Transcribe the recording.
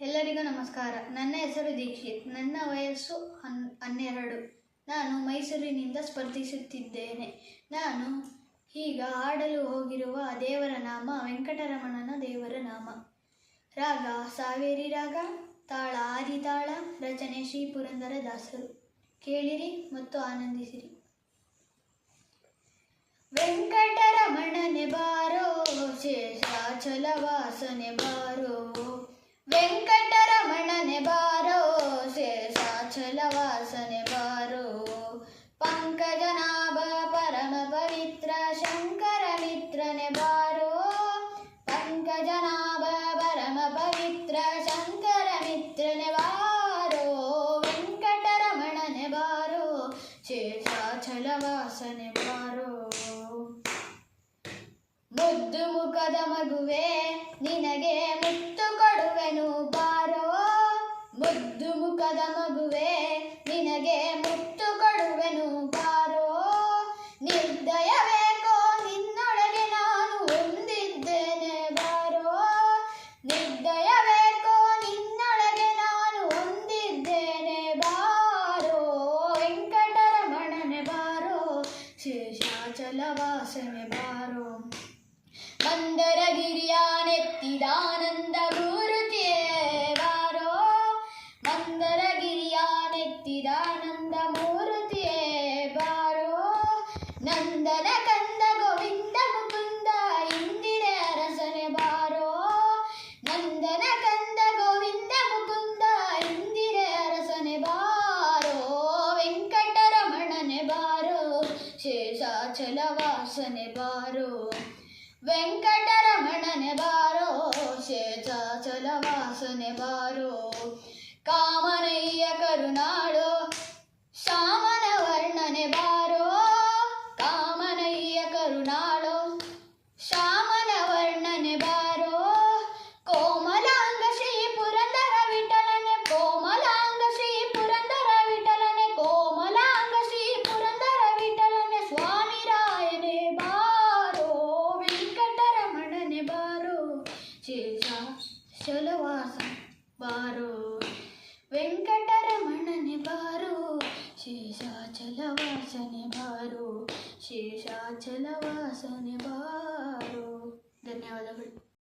ಎಲ್ಲರಿಗೂ ನಮಸ್ಕಾರ. ನನ್ನ ಹೆಸರು ದೀಕ್ಷಿತ್. ನನ್ನ ವಯಸ್ಸು ಹನ್, ಹನ್ನೆರಡು. ನಾನು ಮೈಸೂರಿನಿಂದ ಸ್ಪರ್ಧಿಸುತ್ತಿದ್ದೇನೆ. ನಾನು ಈಗ ಆಡಲು ಹೋಗಿರುವ ದೇವರ ನಾಮ ವೆಂಕಟರಮಣನ ದೇವರ ನಾಮ. ರಾಗ ಸಾವೇರಿ ರಾಗ, ತಾಳ ಆದಿತಾಳ ರಚನೆ ಶ್ರೀ ಪುರಂದರ ದಾಸರು. ಕೇಳಿರಿ ಮತ್ತು ಆನಂದಿಸಿರಿ. ವೆಂಕಟರಮಣನೆ ಬಾರೋ, ಶೇಷಾಚಲ ವಾಸನೆ ವೆಂಕಟರಮಣನೆ ಬಾರೋ ಶೇಷಾಚಲ ವಾಸನೆ ಬಾರೋ. ಪಂಕಜನಾಭ ಪರಮ ಪವಿತ್ರ ಶಂಕರ ಮಿತ್ರನೆ ಬಾರೋ. ಪಂಕಜನಾಭ ಪರಮ ಪವಿತ್ರ ಶಂಕರ ಮಿತ್ರನೆ ಬಾರೋ. ವೆಂಕಟರಮಣನೆ ಬಾರೋ ಶೇಷಾಚಲ ವಾಸನೆ ಬಾರೋ. ಮುದ್ದು ಮುಖದ ಮಗುವೆ, ನಿನಗೆ ಮುದ್ದು ಮುಖದ ಮಗುವೆ ನಿನಗೆ ಮುತ್ತು ಕೊಡುವೆನು. ಬಾರೋ ನಿರ್ದಯ ಬೇಕೋ ನಿನ್ನೊಳಗೆ ನಾನು ಹೊಂದಿದ್ದೇನೆ. ಬಾರೋ ನಿರ್ದಯ ಬೇಕೋ ನಿನ್ನೊಳಗೆ ನಾನು ಹೊಂದಿದ್ದೇನೆ. ಬಾರೋ ವೆಂಕಟರಮಣನೆ ಬಾರೋ ಶೇಷಾಚಲ ವಾಸನೆ ಬಾರೋ ಮಂದರಗಿರಿಯ ನೆತ್ತಿದಾನಂದ ಶೇಷಾಚಲ ವಾಸನೆ ಬಾರೋ ವೆಂಕಟರಮಣನೆ ಬಾರೋ ಶೇಷಾಚಲ ವಾಸನೆ ಬಾರೋ ಕಾಮನಯ್ಯ ಕರುನಾಡೋ ಶಾಮನ ವರ್ಣನೆ ಬಾರೋ ಕಾಮನಯ್ಯ ಕರುನಾಡೋ ಶಾಮನ ವರ್ಣನೆ ಬಾರೋ ಕೋಮಲಾಂಗ ಶ್ರೀ ಪುರಂದರ ವಿಠಲನೆ ಕೋಮಲಾಂಗ ಶ್ರೀ ಪುರಂದರ ವಿಠಲನೆ ಕೋಮಲಾಂಗ ಶ್ರೀ ಪುರಂದರ ವಿಠಲನೆ ಸ್ವಾಮಿ ರಾಯನೆ ಬಾರೋ ವೆಂಕಟರಮಣನೆ ಬಾರೋ ಶೇಷ ಚಲವಾಸ ಬಾರೋ ವೆಂಕಟರಮಣನೆ ಬಾರೋ ಶೇಷಾಚಲವಾಸನೆ ಬಾರೋ ಶೇಷಾಚಲವಾಸನೆ ಬಾರೋ ಧನ್ಯವಾದಗಳು